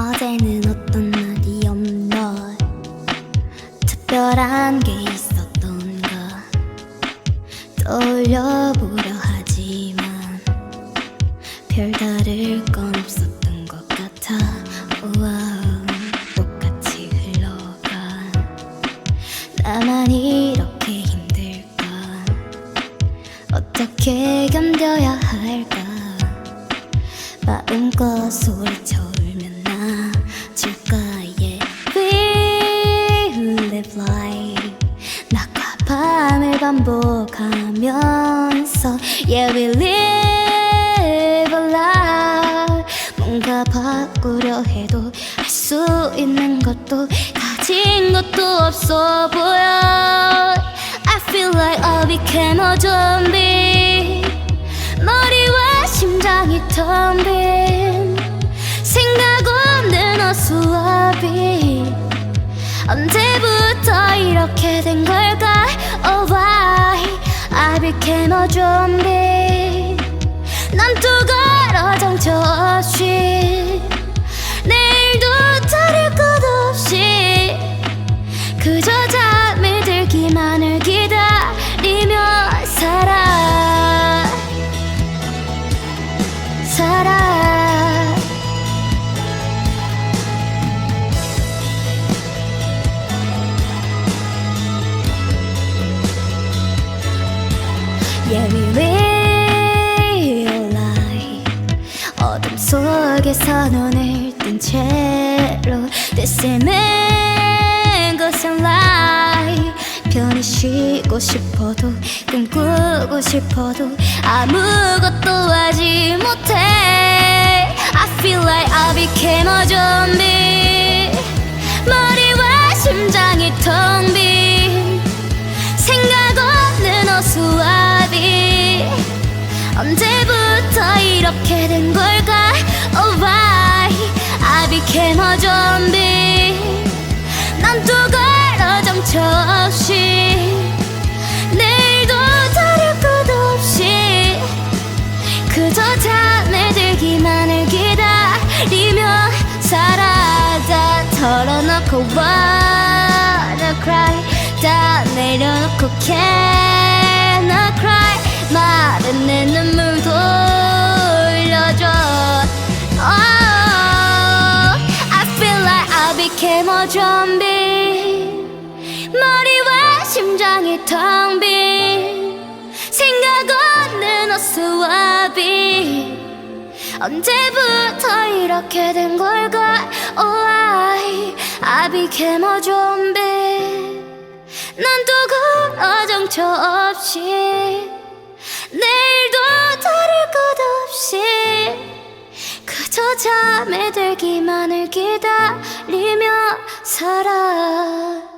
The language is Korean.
어제는 어떤 날이었나? 특별한 게 있었던가 떠올려보려 하지만 별다를 건 없었던 것 같아. 우와우 똑같이 흘러가. 나만 이렇게 힘들까? 어떻게 견뎌야 할까? 마음껏 소리쳐 반복하면서 Yeah we live a life 뭔가 바꾸려 해도 할 수 있는 것도 가진 것도 없어 보여. I feel like I became a zombie 머리와 심장이 텅빈. 생각 없는 어수와비 언제부터 이렇게 된 걸까? Oh why I became a zombie Yeah we realize 어둠 속에서 눈을 뜬 채로 This is 것은 lie 편히 쉬고 싶어도 꿈꾸고 싶어도 아무것도 Zombie 난또 걸어 정처 없이 내일도 다를 것 없이 그저 잠에 들기만을 기다리며 살아 다 털어놓고 wanna cry. 다 내려놓고 can I cry? 마른 내 눈물 돌 a zombie 머리와 심장이 텅 빈 생각 없는 어수와비 언제부터 이렇게 된 걸까 Oh I I became a zombie 난또 걸어 정처 없이 그저 잠에 들기만을 기다리며 살아